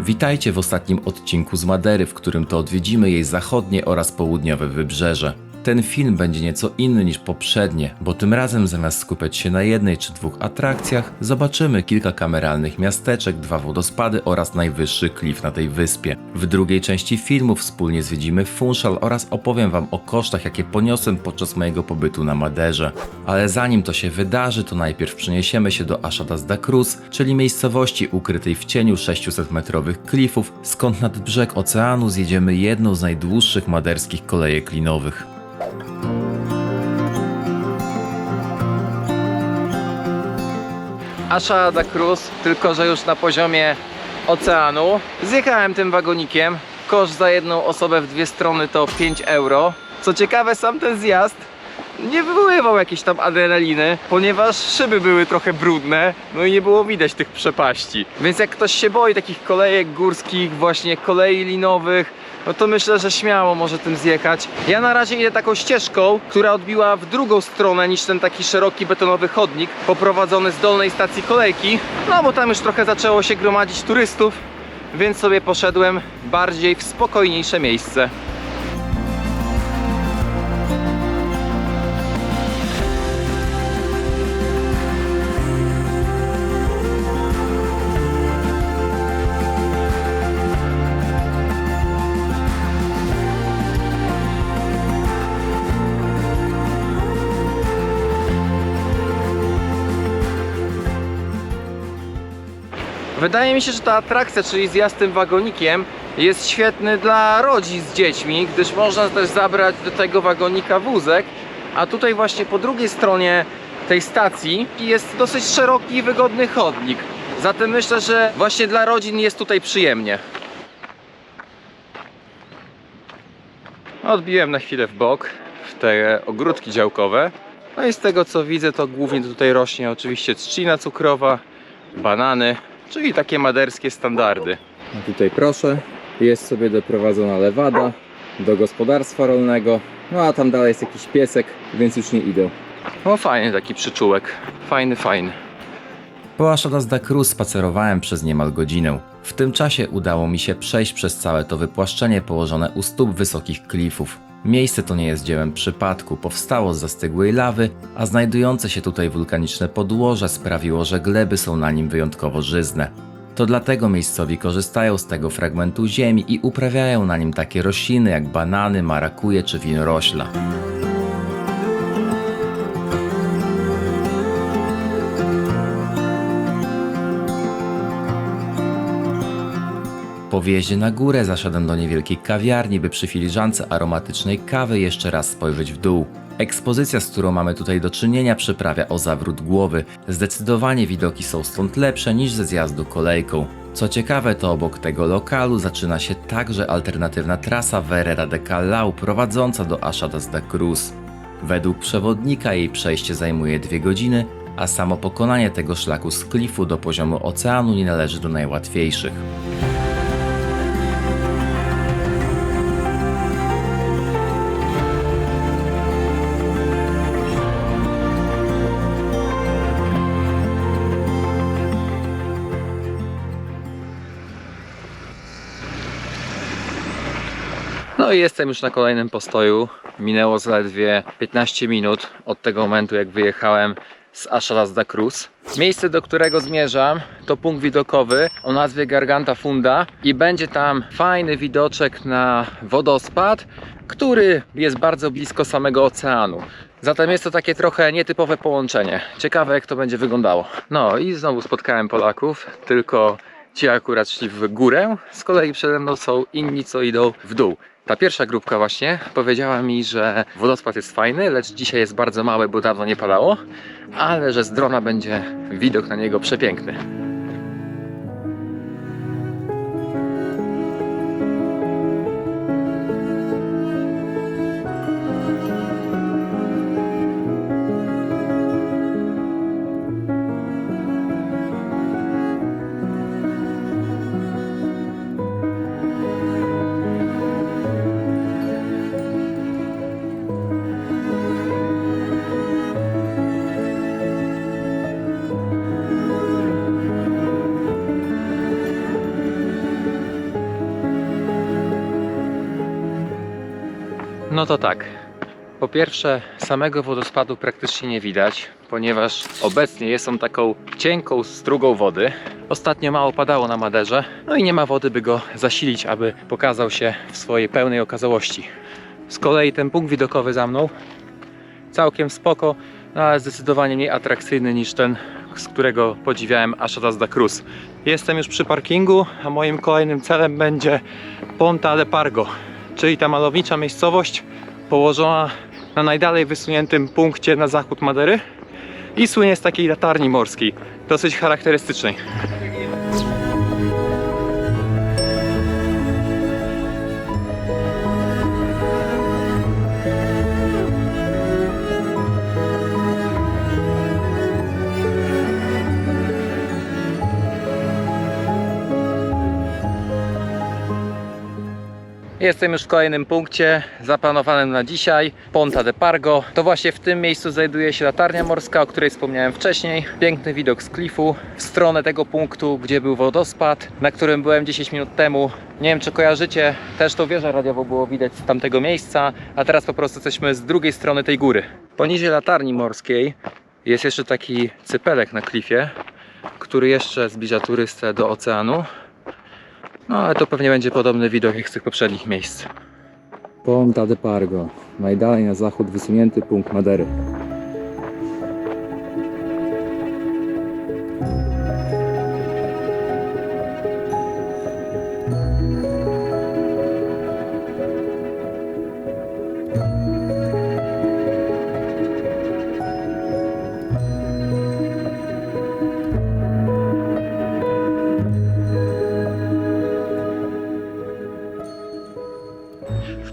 Witajcie w ostatnim odcinku z Madery, w którym to odwiedzimy jej zachodnie oraz południowe wybrzeże. Ten film będzie nieco inny niż poprzednie, bo tym razem zamiast skupiać się na jednej czy dwóch atrakcjach, zobaczymy kilka kameralnych miasteczek, dwa wodospady oraz najwyższy klif na tej wyspie. W drugiej części filmu wspólnie zwiedzimy Funchal oraz opowiem wam o kosztach, jakie poniosłem podczas mojego pobytu na Maderze. Ale zanim to się wydarzy, to najpierw przeniesiemy się do Ashadas da Cruz, czyli miejscowości ukrytej w cieniu 600-metrowych klifów, skąd nad brzeg oceanu zjedziemy jedną z najdłuższych maderskich kolejek linowych. Asha da Cruz, tylko że już na poziomie oceanu. Zjechałem tym wagonikiem. Koszt za jedną osobę w dwie strony to 5 euro. Co ciekawe, sam ten zjazd nie wywoływał jakiejś tam adrenaliny, ponieważ szyby były trochę brudne, no i nie było widać tych przepaści. Więc jak ktoś się boi takich kolejek górskich, właśnie kolei linowych, no to myślę, że śmiało może tym zjechać. Ja na razie idę taką ścieżką, która odbiła w drugą stronę niż ten taki szeroki betonowy chodnik poprowadzony z dolnej stacji kolejki. No bo tam już trochę zaczęło się gromadzić turystów, więc sobie poszedłem bardziej w spokojniejsze miejsce. Wydaje mi się, że ta atrakcja, czyli zjazd tym wagonikiem jest świetny dla rodzin z dziećmi, gdyż można też zabrać do tego wagonika wózek, a tutaj właśnie po drugiej stronie tej stacji jest dosyć szeroki i wygodny chodnik. Zatem myślę, że właśnie dla rodzin jest tutaj przyjemnie. Odbiłem na chwilę w bok, w te ogródki działkowe. No i z tego co widzę, to głównie tutaj rośnie oczywiście trzcina cukrowa, banany, czyli takie maderskie standardy. A tutaj proszę, jest sobie doprowadzona lewada do gospodarstwa rolnego. No a tam dalej jest jakiś piesek, więc już nie idę. No fajny taki przyczółek, fajny, fajny. Po Ashadas da Cruz spacerowałem przez niemal godzinę. W tym czasie udało mi się przejść przez całe to wypłaszczenie położone u stóp wysokich klifów. Miejsce to nie jest dziełem przypadku, powstało z zastygłej lawy, a znajdujące się tutaj wulkaniczne podłoże sprawiło, że gleby są na nim wyjątkowo żyzne. To dlatego miejscowi korzystają z tego fragmentu ziemi i uprawiają na nim takie rośliny jak banany, marakuje czy winorośla. Po wjeździe na górę zaszedłem do niewielkiej kawiarni, by przy filiżance aromatycznej kawy jeszcze raz spojrzeć w dół. Ekspozycja, z którą mamy tutaj do czynienia, przyprawia o zawrót głowy. Zdecydowanie widoki są stąd lepsze niż ze zjazdu kolejką. Co ciekawe, to obok tego lokalu zaczyna się także alternatywna trasa Verera de Callao prowadząca do Ashadas da Cruz. Według przewodnika jej przejście zajmuje dwie godziny, a samo pokonanie tego szlaku z klifu do poziomu oceanu nie należy do najłatwiejszych. No i jestem już na kolejnym postoju. Minęło zaledwie 15 minut od tego momentu, jak wyjechałem z Asharas da Cruz. Miejsce, do którego zmierzam, to punkt widokowy o nazwie Garganta Funda i będzie tam fajny widoczek na wodospad, który jest bardzo blisko samego oceanu. Zatem jest to takie trochę nietypowe połączenie. Ciekawe, jak to będzie wyglądało. No i znowu spotkałem Polaków, tylko ci akurat szli w górę, z kolei przede mną są inni, co idą w dół. Ta pierwsza grupka właśnie powiedziała mi, że wodospad jest fajny, lecz dzisiaj jest bardzo mały, bo dawno nie padało, ale że z drona będzie widok na niego przepiękny. No to tak. Po pierwsze, samego wodospadu praktycznie nie widać, ponieważ obecnie jest on taką cienką strugą wody. Ostatnio mało padało na Maderze, no i nie ma wody, by go zasilić, aby pokazał się w swojej pełnej okazałości. Z kolei ten punkt widokowy za mną całkiem spoko, no ale zdecydowanie mniej atrakcyjny niż ten, z którego podziwiałem Ashadas da Cruz. Jestem już przy parkingu, a moim kolejnym celem będzie Ponta de Pargo, czyli ta malownicza miejscowość położona na najdalej wysuniętym punkcie na zachód Madery i słynie z takiej latarni morskiej, dosyć charakterystycznej. Jestem już w kolejnym punkcie zaplanowanym na dzisiaj, Ponta de Pargo. To właśnie w tym miejscu znajduje się latarnia morska, o której wspomniałem wcześniej. Piękny widok z klifu w stronę tego punktu, gdzie był wodospad, na którym byłem 10 minut temu. Nie wiem, czy kojarzycie, też tą wieżę radiową było widać z tamtego miejsca, a teraz po prostu jesteśmy z drugiej strony tej góry. Poniżej latarni morskiej jest jeszcze taki cypelek na klifie, który jeszcze zbliża turystę do oceanu. No ale to pewnie będzie podobny widok jak z tych poprzednich miejsc. Ponta de Pargo, najdalej na zachód wysunięty punkt Madery.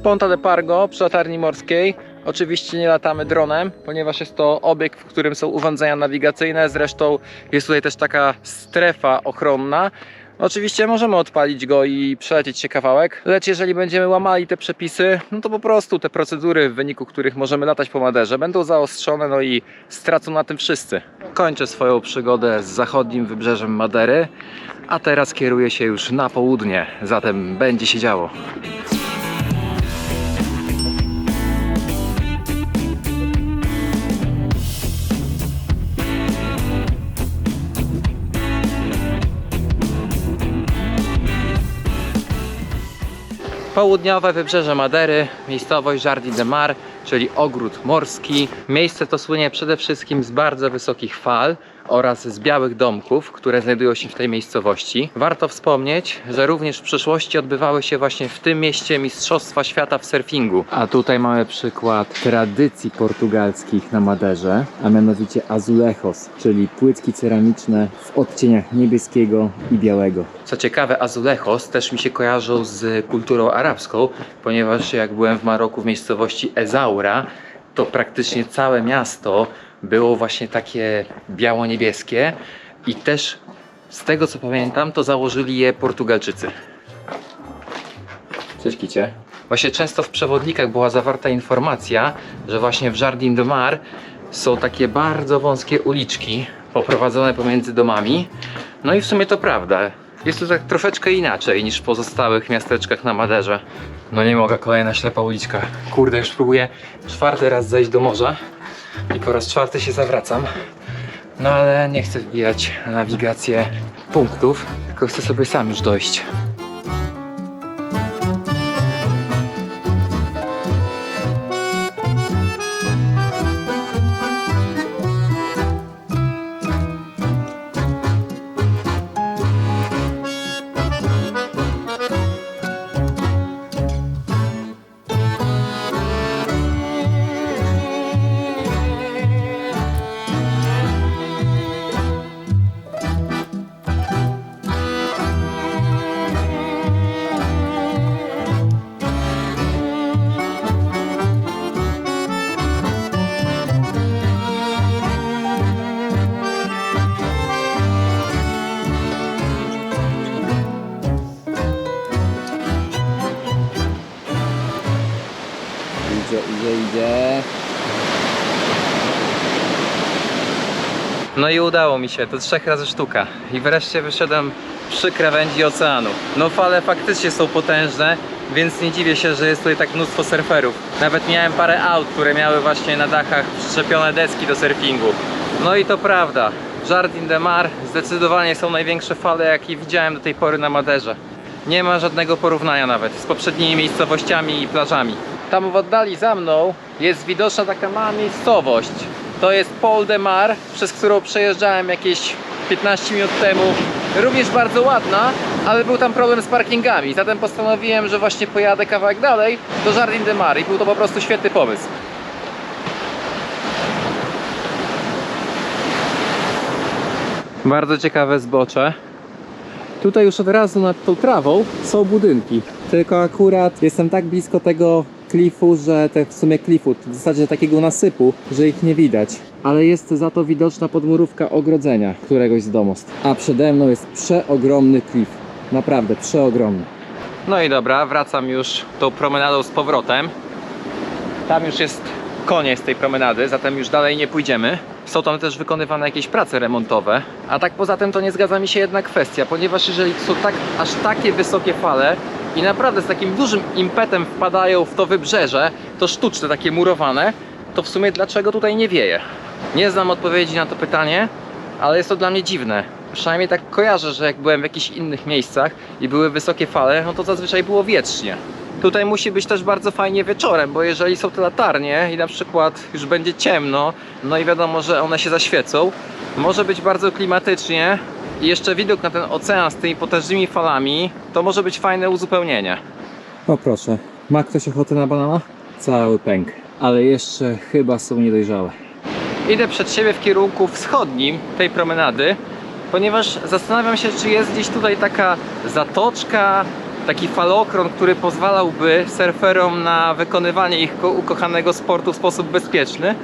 Ponta de Pargo przy latarni morskiej oczywiście nie latamy dronem, ponieważ jest to obiekt, w którym są urządzenia nawigacyjne. Zresztą jest tutaj też taka strefa ochronna. Oczywiście możemy odpalić go i przelecieć się kawałek, lecz jeżeli będziemy łamali te przepisy, no to po prostu te procedury, w wyniku których możemy latać po Maderze, będą zaostrzone, no i stracą na tym wszyscy. Kończę swoją przygodę z zachodnim wybrzeżem Madery, a teraz kieruję się już na południe, zatem będzie się działo. Południowe wybrzeże Madery, miejscowość Jardin de Mar, czyli ogród morski. Miejsce to słynie przede wszystkim z bardzo wysokich fal oraz z białych domków, które znajdują się w tej miejscowości. Warto wspomnieć, że również w przeszłości odbywały się właśnie w tym mieście Mistrzostwa Świata w surfingu. A tutaj mamy przykład tradycji portugalskich na Maderze, a mianowicie azulejos, czyli płytki ceramiczne w odcieniach niebieskiego i białego. Co ciekawe, azulejos też mi się kojarzą z kulturą arabską, ponieważ jak byłem w Maroku w miejscowości Ezaura, to praktycznie całe miasto było właśnie takie biało-niebieskie i też z tego co pamiętam, to założyli je Portugalczycy. Cześć Kicie. Właśnie często w przewodnikach była zawarta informacja, że właśnie w Jardin de Mar są takie bardzo wąskie uliczki poprowadzone pomiędzy domami. No i w sumie to prawda. Jest tu tak troszeczkę inaczej niż w pozostałych miasteczkach na Maderze. No nie mogę, kolejna ślepa uliczka. Kurde, już próbuję czwarty raz zejść do morza i po raz czwarty się zawracam. No ale nie chcę wbijać na nawigację punktów, tylko chcę sobie sam już dojść. No i udało mi się, to trzech razy sztuka. I wreszcie wyszedłem przy krawędzi oceanu. No fale faktycznie są potężne. więc nie dziwię się, że jest tutaj tak mnóstwo surferów. Nawet miałem parę aut, które miały właśnie na dachach przyczepione deski do surfingu. No i to prawda, Jardin de Mar zdecydowanie są największe fale, jakie widziałem do tej pory na Maderze. Nie ma żadnego porównania nawet z poprzednimi miejscowościami i plażami. Tam w oddali za mną jest widoczna taka mała miejscowość. To jest Pol de Mar, przez którą przejeżdżałem jakieś 15 minut temu. Również bardzo ładna, ale był tam problem z parkingami. Zatem postanowiłem, że właśnie pojadę kawałek dalej do Jardin de Mar i był to po prostu świetny pomysł. Bardzo ciekawe zbocze. Tutaj już od razu nad tą trawą są budynki. Tylko akurat jestem tak blisko tego klifu, że te w sumie klifu, w zasadzie takiego nasypu, że ich nie widać. Ale jest za to widoczna podmurówka ogrodzenia któregoś z domostw. A przede mną jest przeogromny klif. Naprawdę przeogromny. No i dobra, wracam już tą promenadą z powrotem. Tam już jest koniec tej promenady, zatem już dalej nie pójdziemy. Są tam też wykonywane jakieś prace remontowe. A tak poza tym to nie zgadza mi się jedna kwestia, ponieważ jeżeli są tak, aż takie wysokie fale i naprawdę z takim dużym impetem wpadają w to wybrzeże, to sztuczne, takie murowane, to w sumie dlaczego tutaj nie wieje? Nie znam odpowiedzi na to pytanie, ale jest to dla mnie dziwne. Przynajmniej tak kojarzę, że jak byłem w jakichś innych miejscach i były wysokie fale, no to zazwyczaj było wietrznie. Tutaj musi być też bardzo fajnie wieczorem, bo jeżeli są te latarnie i na przykład już będzie ciemno, no i wiadomo, że one się zaświecą, może być bardzo klimatycznie i jeszcze widok na ten ocean z tymi potężnymi falami, to może być fajne uzupełnienie. O proszę, ma ktoś ochotę na banana? Cały pęk, ale jeszcze chyba są niedojrzałe. Idę przed siebie w kierunku wschodnim tej promenady, ponieważ zastanawiam się, czy jest gdzieś tutaj taka zatoczka, taki falokron, który pozwalałby surferom na wykonywanie ich ko- ukochanego sportu w sposób bezpieczny.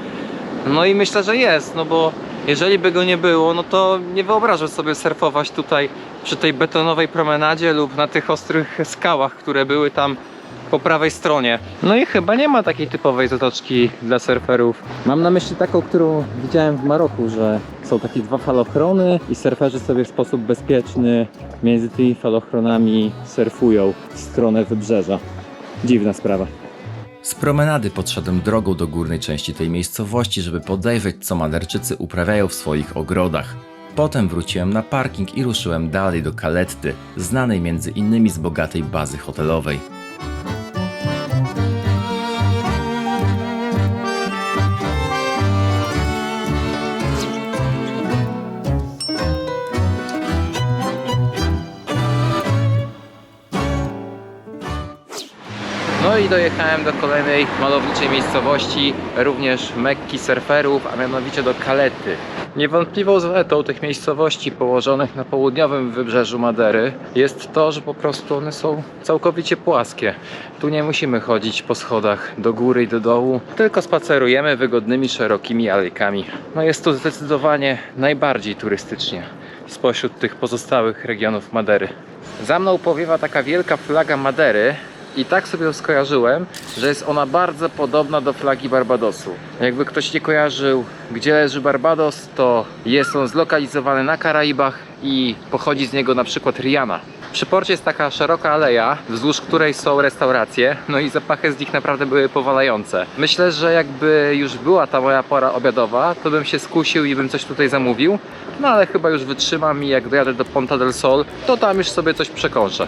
No i myślę, że jest, no bo jeżeli by go nie było, no to nie wyobrażam sobie surfować tutaj przy tej betonowej promenadzie lub na tych ostrych skałach, które były tam po prawej stronie. No i chyba nie ma takiej typowej zatoczki dla surferów. Mam na myśli taką, którą widziałem w Maroku, że są takie dwa falochrony i surferzy sobie w sposób bezpieczny między tymi falochronami surfują w stronę wybrzeża. Dziwna sprawa. Z promenady podszedłem drogą do górnej części tej miejscowości, żeby podejrzeć, co Maderczycy uprawiają w swoich ogrodach. Potem wróciłem na parking i ruszyłem dalej do Kaletty, znanej między innymi z bogatej bazy hotelowej. I dojechałem do kolejnej malowniczej miejscowości, również Mekki surferów, a mianowicie do Kalety. Niewątpliwą zaletą tych miejscowości położonych na południowym wybrzeżu Madery jest to, że po prostu one są całkowicie płaskie. Tu nie musimy chodzić po schodach do góry i do dołu, tylko spacerujemy wygodnymi, szerokimi alejkami. No jest tu zdecydowanie najbardziej turystycznie spośród tych pozostałych regionów Madery. Za mną powiewa taka wielka flaga Madery, i tak sobie ją skojarzyłem, że jest ona bardzo podobna do flagi Barbadosu. Jakby ktoś nie kojarzył, gdzie leży Barbados, to jest on zlokalizowany na Karaibach i pochodzi z niego na przykład Rihanna. Przy porcie jest taka szeroka aleja, wzdłuż której są restauracje, no i zapachy z nich naprawdę były powalające. Myślę, że jakby już była ta moja pora obiadowa, to bym się skusił i bym coś tutaj zamówił, no ale chyba już wytrzymam i jak dojadę do Ponta del Sol, to tam już sobie coś przekąszę.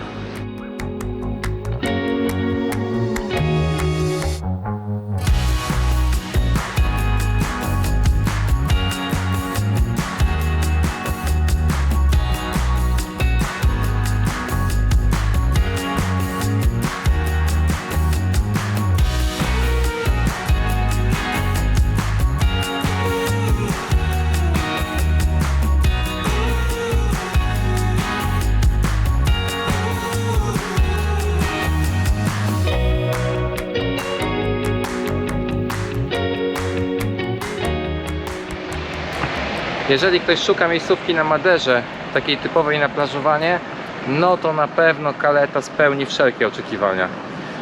Jeżeli ktoś szuka miejscówki na Maderze, takiej typowej na plażowanie, no to na pewno Kaleta spełni wszelkie oczekiwania.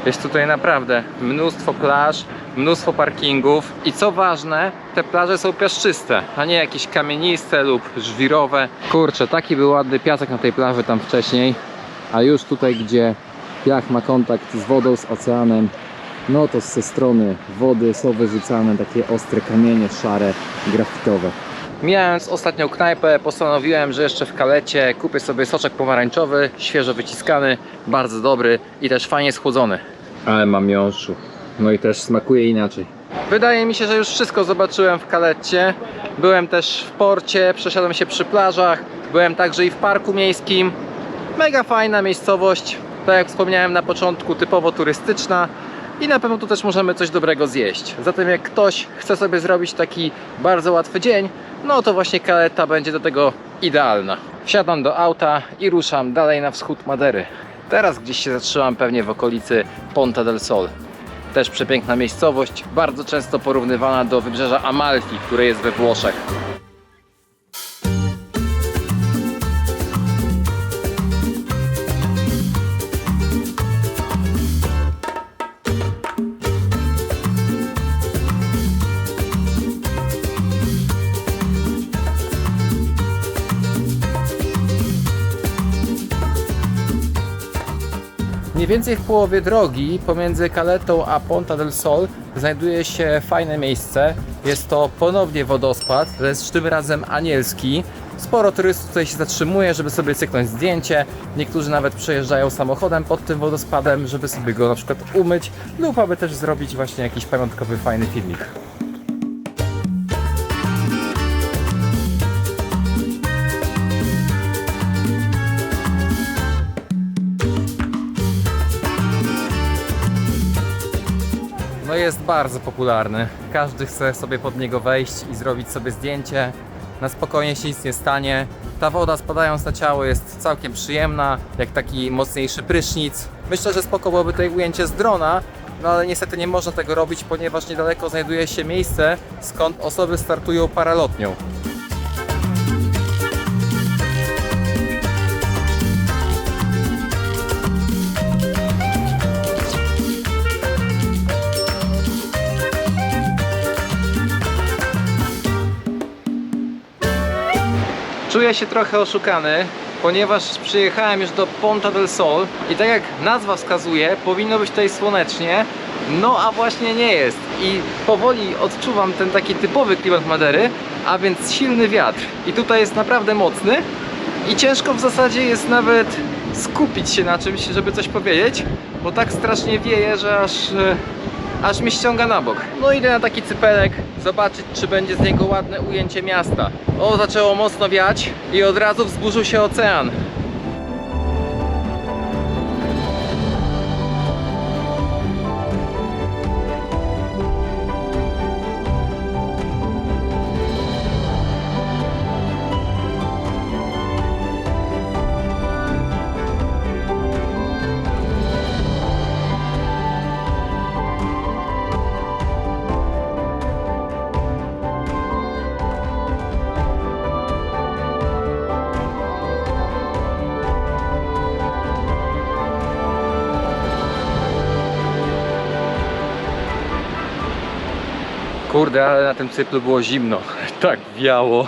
Jest tutaj naprawdę mnóstwo plaż, mnóstwo parkingów i co ważne, te plaże są piaszczyste, a nie jakieś kamieniste lub żwirowe. Kurczę, taki był ładny piasek na tej plaży tam wcześniej, a już tutaj, gdzie piach ma kontakt z wodą, z oceanem, no to ze strony wody są wyrzucane takie ostre kamienie szare, grafitowe. Mijając ostatnią knajpę, postanowiłem, że jeszcze w kalecie kupię sobie soczek pomarańczowy, świeżo wyciskany, bardzo dobry i też fajnie schłodzony. Ale mam miąższu. No i też smakuje inaczej. Wydaje mi się, że już wszystko zobaczyłem w kalecie. Byłem też w porcie, przeszedłem się przy plażach, byłem także i w parku miejskim. Mega fajna miejscowość, tak jak wspomniałem na początku, typowo turystyczna. I na pewno tu też możemy coś dobrego zjeść. Zatem jak ktoś chce sobie zrobić taki bardzo łatwy dzień, no to właśnie kaleta będzie do tego idealna. Wsiadam do auta i ruszam dalej na wschód Madery. Teraz gdzieś się zatrzymam pewnie w okolicy Ponta del Sol. Też przepiękna miejscowość, bardzo często porównywana do wybrzeża Amalfi, które jest we Włoszech. Mniej więcej w połowie drogi pomiędzy Caletą a Ponta del Sol znajduje się fajne miejsce. Jest to ponownie wodospad, lecz tym razem anielski. Sporo turystów tutaj się zatrzymuje, żeby sobie cyknąć zdjęcie. Niektórzy nawet przejeżdżają samochodem pod tym wodospadem, żeby sobie go na przykład umyć lub aby też zrobić właśnie jakiś pamiątkowy fajny filmik. Jest bardzo popularny. Każdy chce sobie pod niego wejść i zrobić sobie zdjęcie. Na spokojnie się nic nie stanie. Ta woda spadając na ciało jest całkiem przyjemna, jak taki mocniejszy prysznic. Myślę, że spoko byłoby tutaj ujęcie z drona, no ale niestety nie można tego robić, ponieważ niedaleko znajduje się miejsce, skąd osoby startują paralotnią. Czuję się trochę oszukany, ponieważ przyjechałem już do Ponta del Sol i tak jak nazwa wskazuje, powinno być tutaj słonecznie, no a właśnie nie jest. I powoli odczuwam ten taki typowy klimat Madery, a więc silny wiatr. I tutaj jest naprawdę mocny i ciężko w zasadzie jest nawet skupić się na czymś, żeby coś powiedzieć, bo tak strasznie wieje, że aż... e, aż mnie ściąga na bok. No idę na taki cypelek, zobaczyć czy będzie z niego ładne ujęcie miasta. O, zaczęło mocno wiać i od razu wzburzył się ocean. Kurde, ale na tym cyklu było zimno. Tak wiało.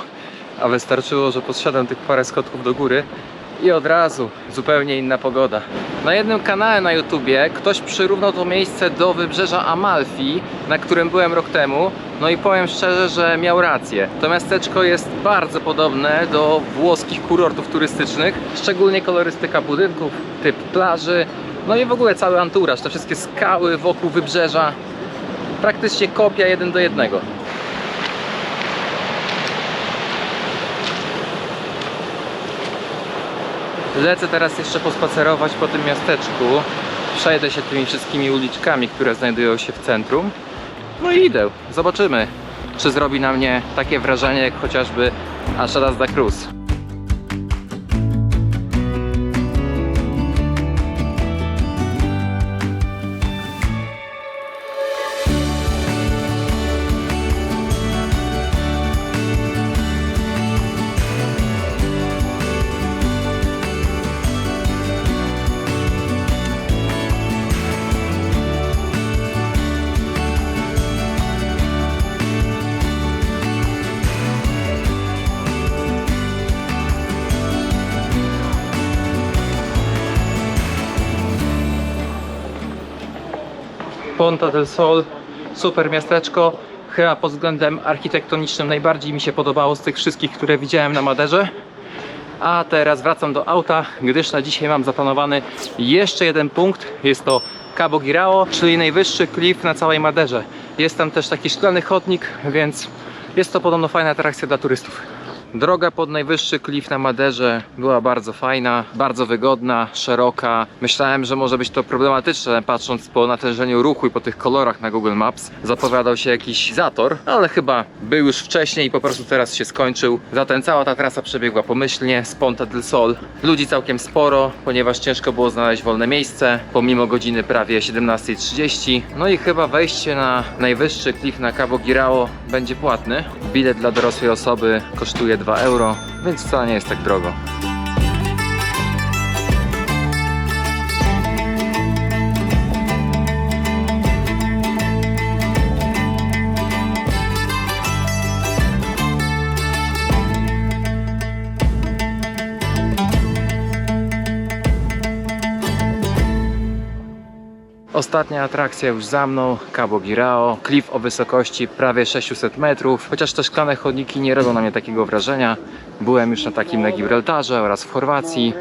A wystarczyło, że podszedłem tych parę schodków do góry i od razu zupełnie inna pogoda. Na jednym kanale na YouTubie ktoś przyrównał to miejsce do wybrzeża Amalfi, na którym byłem rok temu. No i powiem szczerze, że miał rację. To miasteczko jest bardzo podobne do włoskich kurortów turystycznych, szczególnie kolorystyka budynków, typ plaży, no i w ogóle cały anturaż, te wszystkie skały wokół wybrzeża praktycznie kopia jeden do jednego. Lecę teraz jeszcze pospacerować po tym miasteczku. Przejdę się tymi wszystkimi uliczkami, które znajdują się w centrum. No i idę. Zobaczymy, czy zrobi na mnie takie wrażenie, jak chociażby Ashadas da Cruz. Ponta del Sol, super miasteczko. Chyba pod względem architektonicznym najbardziej mi się podobało z tych wszystkich, które widziałem na Maderze. A teraz wracam do auta, gdyż na dzisiaj mam zaplanowany jeszcze jeden punkt. Jest to Cabo Girao, czyli najwyższy klif na całej Maderze. Jest tam też taki szklany chodnik, więc jest to podobno fajna atrakcja dla turystów. Droga pod najwyższy klif na Maderze była bardzo fajna, bardzo wygodna, szeroka. Myślałem, że może być to problematyczne, patrząc po natężeniu ruchu i po tych kolorach na Google Maps. Zapowiadał się jakiś zator, ale chyba był już wcześniej i po prostu teraz się skończył. Zatem cała ta trasa przebiegła pomyślnie z Ponta del Sol. Ludzi całkiem sporo, ponieważ ciężko było znaleźć wolne miejsce, pomimo godziny prawie 17.30. No i chyba wejście na najwyższy klif na Cabo Girao będzie płatny. Bilet dla dorosłej osoby kosztuje 2 euro, więc wcale nie jest tak drogo. Ostatnia atrakcja już za mną, Cabo Girao, klif o wysokości prawie 600 metrów, chociaż te szklane chodniki nie robią na mnie takiego wrażenia. Byłem już na takim na Gibraltarze oraz w Chorwacji.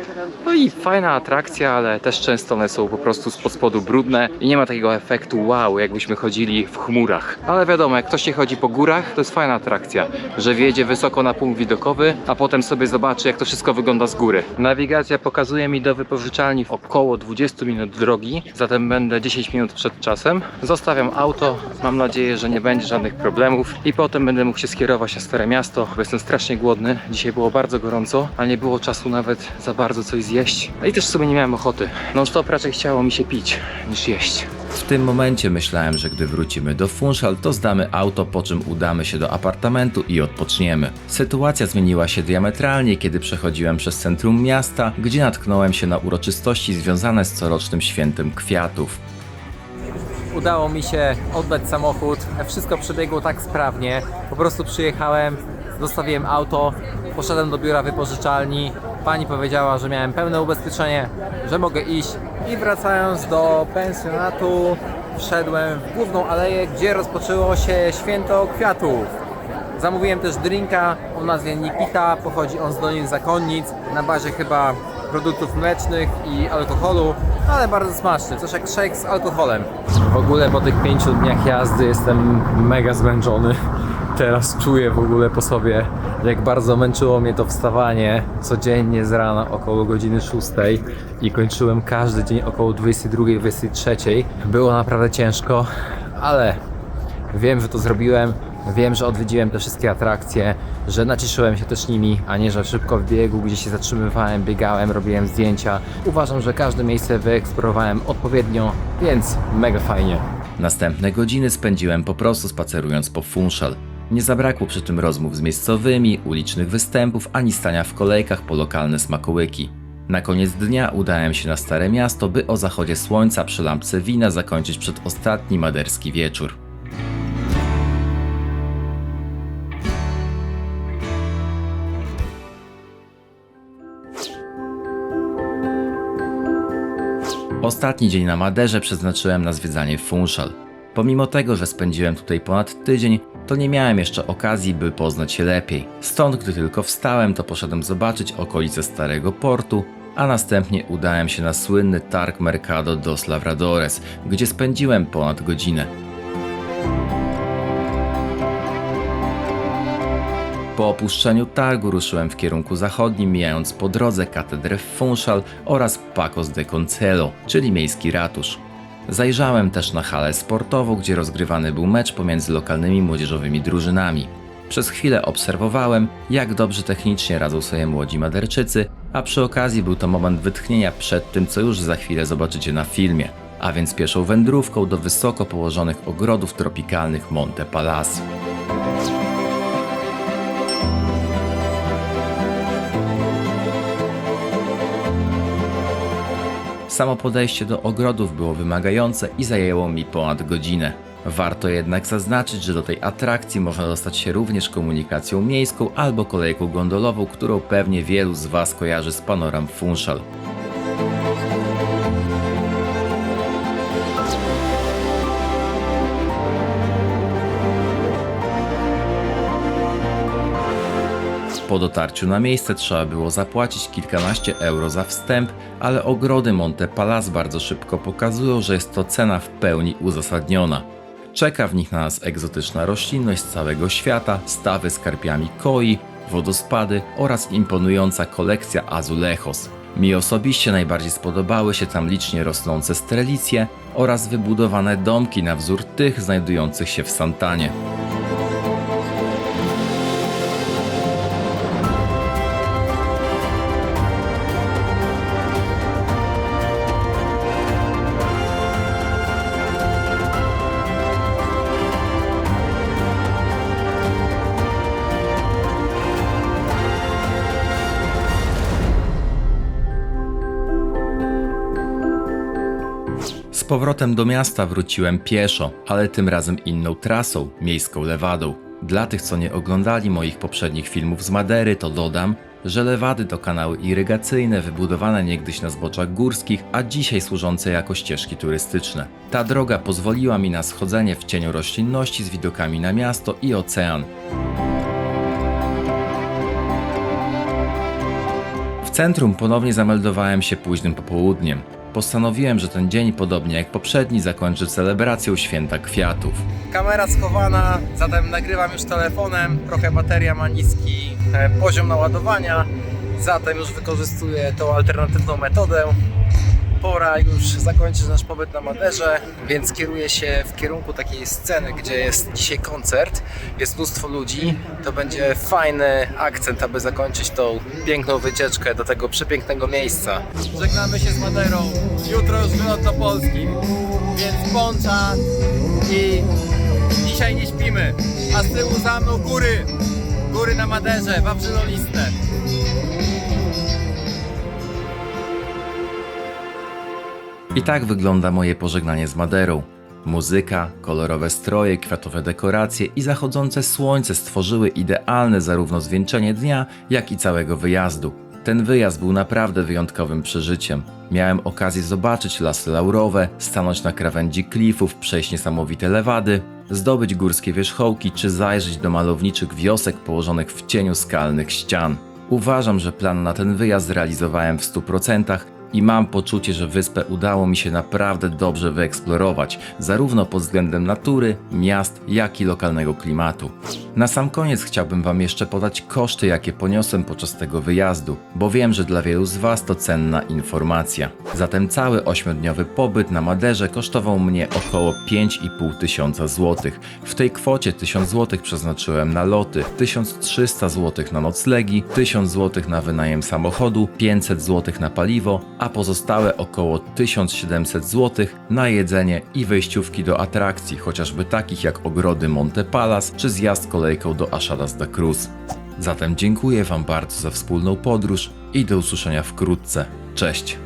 No i fajna atrakcja, ale też często one są po prostu z spodu brudne i nie ma takiego efektu wow, jakbyśmy chodzili w chmurach. Ale wiadomo, jak ktoś się chodzi po górach, to jest fajna atrakcja, że wjedzie wysoko na punkt widokowy, a potem sobie zobaczy, jak to wszystko wygląda z góry. Nawigacja pokazuje mi do wypożyczalni około 20 minut drogi, zatem będę 10 minut przed czasem. Zostawiam auto, mam nadzieję, że nie będzie żadnych problemów i potem będę mógł się skierować na Stare Miasto, bo jestem strasznie głodny. Dzisiaj było bardzo gorąco, a nie było czasu nawet za bardzo coś zjeść. No i też sobie nie miałem ochoty. Non stop raczej chciało mi się pić niż jeść. W tym momencie myślałem, że gdy wrócimy do Funchal, to zdamy auto, po czym udamy się do apartamentu i odpoczniemy. Sytuacja zmieniła się diametralnie, kiedy przechodziłem przez centrum miasta, gdzie natknąłem się na uroczystości związane z corocznym świętem kwiatów. Udało mi się oddać samochód. Wszystko przebiegło tak sprawnie. Po prostu przyjechałem, zostawiłem auto, poszedłem do biura wypożyczalni. Pani powiedziała, że miałem pełne ubezpieczenie, że mogę iść. I wracając do pensjonatu, wszedłem w główną aleję, gdzie rozpoczęło się święto kwiatów. Zamówiłem też drinka o nazwie Nikita, pochodzi on z Dolin Zakonnic, na bazie chyba produktów mlecznych i alkoholu, ale bardzo smaczny, coś jak shake z alkoholem. W ogóle po tych pięciu dniach jazdy jestem mega zmęczony. Teraz czuję w ogóle po sobie, jak bardzo męczyło mnie to wstawanie codziennie z rana około godziny 6 i kończyłem każdy dzień około 22-23. Było naprawdę ciężko, ale Wiem, że to zrobiłem, wiem, że odwiedziłem te wszystkie atrakcje, że nacieszyłem się też nimi, a nie, że szybko w biegu, gdzie się zatrzymywałem, biegałem, robiłem zdjęcia. Uważam, że każde miejsce wyeksplorowałem odpowiednio, więc mega fajnie. Następne godziny spędziłem po prostu spacerując po Funchal. Nie zabrakło przy tym rozmów z miejscowymi, ulicznych występów, ani stania w kolejkach po lokalne smakołyki. Na koniec dnia udałem się na Stare Miasto, by o zachodzie słońca przy lampce wina zakończyć przedostatni maderski wieczór. Ostatni dzień na Maderze przeznaczyłem na zwiedzanie Funchal. Pomimo tego, że spędziłem tutaj ponad tydzień, to nie miałem jeszcze okazji, by poznać się lepiej. Stąd, gdy tylko wstałem, to poszedłem zobaczyć okolice Starego Portu, a następnie udałem się na słynny targ Mercado dos Lavradores, gdzie spędziłem ponad godzinę. Po opuszczeniu targu ruszyłem w kierunku zachodnim, mijając po drodze katedrę Funchal oraz Pacos de Concelo, czyli miejski ratusz. Zajrzałem też na halę sportową, gdzie rozgrywany był mecz pomiędzy lokalnymi młodzieżowymi drużynami. Przez chwilę obserwowałem, jak dobrze technicznie radzą sobie młodzi Maderczycy, a przy okazji był to moment wytchnienia przed tym, co już za chwilę zobaczycie na filmie, a więc pieszą wędrówką do wysoko położonych ogrodów tropikalnych Monte Palace. Samo podejście do ogrodów było wymagające i zajęło mi ponad godzinę. Warto jednak zaznaczyć, że do tej atrakcji można dostać się również komunikacją miejską albo kolejką gondolową, którą pewnie wielu z Was kojarzy z panoram Funchal. Po dotarciu na miejsce trzeba było zapłacić kilkanaście euro za wstęp, ale ogrody Monte Palace bardzo szybko pokazują, że jest to cena w pełni uzasadniona. Czeka w nich na nas egzotyczna roślinność z całego świata, stawy z karpiami koi, wodospady oraz imponująca kolekcja azulejos. Mi osobiście najbardziej spodobały się tam licznie rosnące strelicje oraz wybudowane domki na wzór tych znajdujących się w Santanie. Powrotem do miasta wróciłem pieszo, ale tym razem inną trasą, miejską lewadą. Dla tych, co nie oglądali moich poprzednich filmów z Madery, to dodam, że lewady to kanały irygacyjne wybudowane niegdyś na zboczach górskich, a dzisiaj służące jako ścieżki turystyczne. Ta droga pozwoliła mi na schodzenie w cieniu roślinności z widokami na miasto i ocean. W centrum ponownie zameldowałem się późnym popołudniem. Postanowiłem, że ten dzień, podobnie jak poprzedni, zakończę celebracją święta kwiatów. Kamera schowana, zatem nagrywam już telefonem. Trochę bateria ma niski e, poziom naładowania, zatem już wykorzystuję tą alternatywną metodę. Pora już zakończyć nasz pobyt na Maderze, więc kieruję się w kierunku takiej sceny, gdzie jest dzisiaj koncert. Jest mnóstwo ludzi. To będzie fajny akcent, aby zakończyć tą piękną wycieczkę do tego przepięknego miejsca. Żegnamy się z Maderą. Jutro już wylot do Polski, więc poncza i dzisiaj nie śpimy. A z tyłu za mną góry. Góry na Maderze, wawrzynoliste. I tak wygląda moje pożegnanie z Maderą. Muzyka, kolorowe stroje, kwiatowe dekoracje i zachodzące słońce stworzyły idealne zarówno zwieńczenie dnia, jak i całego wyjazdu. Ten wyjazd był naprawdę wyjątkowym przeżyciem. Miałem okazję zobaczyć lasy laurowe, stanąć na krawędzi klifów, przejść niesamowite lewady, zdobyć górskie wierzchołki czy zajrzeć do malowniczych wiosek położonych w cieniu skalnych ścian. Uważam, że plan na ten wyjazd zrealizowałem w 100% i mam poczucie, że wyspę udało mi się naprawdę dobrze wyeksplorować, zarówno pod względem natury, miast, jak i lokalnego klimatu. Na sam koniec chciałbym Wam jeszcze podać koszty, jakie poniosłem podczas tego wyjazdu, bo wiem, że dla wielu z Was to cenna informacja. Zatem cały 8-dniowy pobyt na Maderze kosztował mnie około 5,5 tysiąca złotych. W tej kwocie 1000 złotych przeznaczyłem na loty, 1300 złotych na noclegi, 1000 złotych na wynajem samochodu, 500 złotych na paliwo, a pozostałe około 1700 zł na jedzenie i wejściówki do atrakcji, chociażby takich jak ogrody Monte Palace czy zjazd kolejką do Achadas da Cruz. Zatem dziękuję Wam bardzo za wspólną podróż i do usłyszenia wkrótce. Cześć!